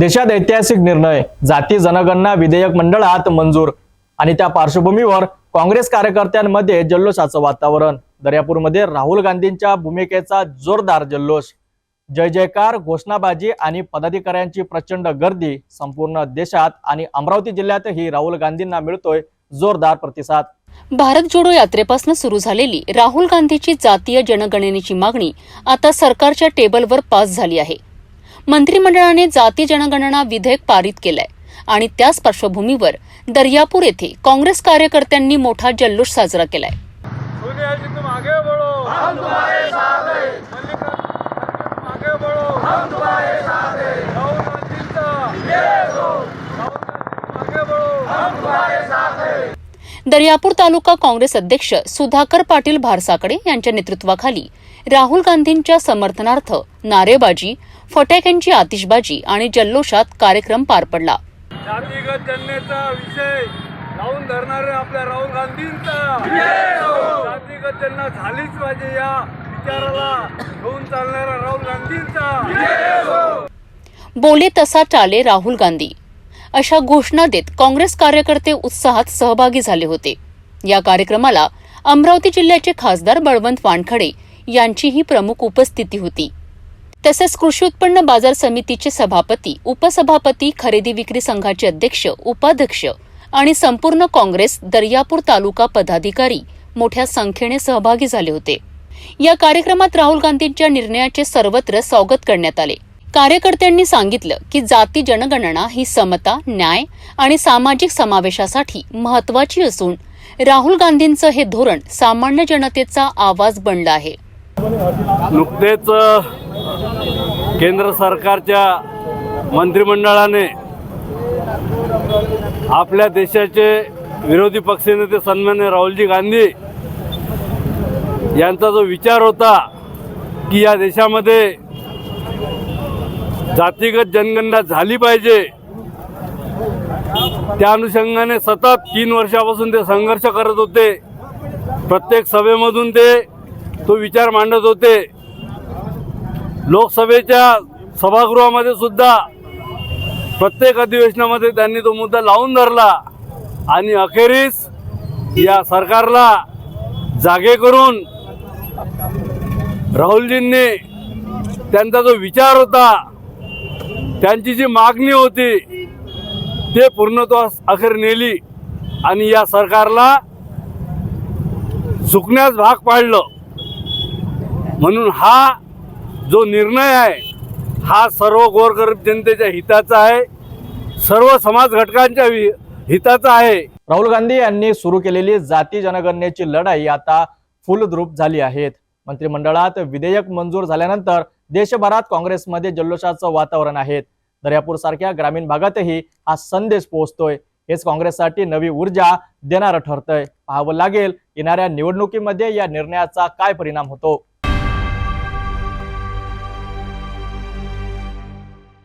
देशात ऐतिहासिक निर्णय जाती जनगणना विधेयक मंडळात मंजूर आणि त्या पार्श्वभूमीवर काँग्रेस कार्यकर्त्यांमध्ये जल्लोषाचं वातावरण. दर्यापूरमध्ये राहुल गांधींच्या भूमिकेचा जोरदार जल्लोष. जय जयकार घोषणाबाजी आणि पदाधिकाऱ्यांची प्रचंड गर्दी संपूर्ण देशात आणि अमरावती जिल्ह्यातही राहुल गांधींना मिळतोय जोरदार प्रतिसाद. भारत जोडो यात्रेपासून सुरू झालेली राहुल गांधीची जातीय जनगणनेची मागणी आता सरकारच्या टेबलवर पास झाली आहे. मंत्रिमंडळाने जाती जनगणना विधेयक पारित केलंय. आणि त्याच पार्श्वभूमीवर दर्यापूर येथे काँग्रेस कार्यकर्त्यांनी मोठा जल्लोष साजरा केलाय. दर्यापूर तालुका काँग्रेस अध्यक्ष सुधाकर पाटील भारसाकडे यांच्या नेतृत्वाखाली राहुल गांधींच्या समर्थनार्थ नारेबाजी फटाक्यांची आतिषबाजी आणि जल्लोषात कार्यक्रम पार पडला. जातीगत जनतेचा विषय लावून धरणारे आपल्या राहुल गांधींचा. जातीगत झालीच पाहिजे या विचाराला घेऊन चालणाऱ्या राहुल गांधींचा. बोले तसा चाले राहुल गांधी. अशा घोषणा देत काँग्रेस कार्यकर्ते उत्साहात सहभागी झाले होते. या कार्यक्रमाला अमरावती जिल्ह्याचे खासदार बळवंत वानखडे यांचीही प्रमुख उपस्थिती होती. तसेच कृषी उत्पन्न बाजार समितीचे सभापती उपसभापती खरेदी विक्री संघाचे अध्यक्ष उपाध्यक्ष आणि संपूर्ण काँग्रेस दर्यापूर तालुका पदाधिकारी मोठ्या संख्येने सहभागी झाले होते. या कार्यक्रमात राहुल गांधींच्या निर्णयाचे सर्वत्र स्वागत करण्यात आले. कार्यकर्त्यांनी सांगितलं की जाती जनगणना ही समता न्याय आणि सामाजिक समावेशासाठी महत्वाची असून राहुल गांधींचं हे धोरण सामान्य जनतेचा आवाज बनला आहे. नुकतेच केंद्र सरकारच्या मंत्रिमंडळाने आपल्या देशाचे विरोधी पक्षनेते सन्मान्य राहुलजी गांधी यांचा जो विचार होता की या देशामध्ये जातीगत जनगणना झाली पाहिजे. त्या अनुषंगाने सतत तीन वर्षापासून ते संघर्ष करत होते. प्रत्येक सभेमधून ते तो विचार मांडत होते. लोकसभेच्या सभागृहामध्ये सुद्धा प्रत्येक अधिवेशनामध्ये त्यांनी तो मुद्दा लावून धरला आणि अखेरीस या सरकारला जागे करून राहुलजींनी त्यांचा जो विचार होता त्यांची जी मागणी होती ते पूर्णत्वास अखेर नेली आणि या सरकारला चुकण्यास भाग पाडलं. म्हणून हा जो निर्णय आहे हा सर्व गोरगरीब जनतेच्या हिताचा आहे सर्व समाज घटकांच्या वि- हिताचा आहे. राहुल गांधी यांनी सुरू केलेली जाती जनगणनेची लढाई आता फुलद्रूप झाली आहेत मंत्रिमंडळात विधेयक मंजूर झाल्यानंतर देशभरात काँग्रेसमध्ये जल्लोषाचं वातावरण आहे. दर्यापूर सारख्या ग्रामीण भागातही हा संदेश पोहोचतोय. हेच काँग्रेससाठी नवी ऊर्जा देणारं ठरतंय. पाहावं लागेल येणाऱ्या निवडणुकीमध्ये या निर्णयाचा काय परिणाम होतो.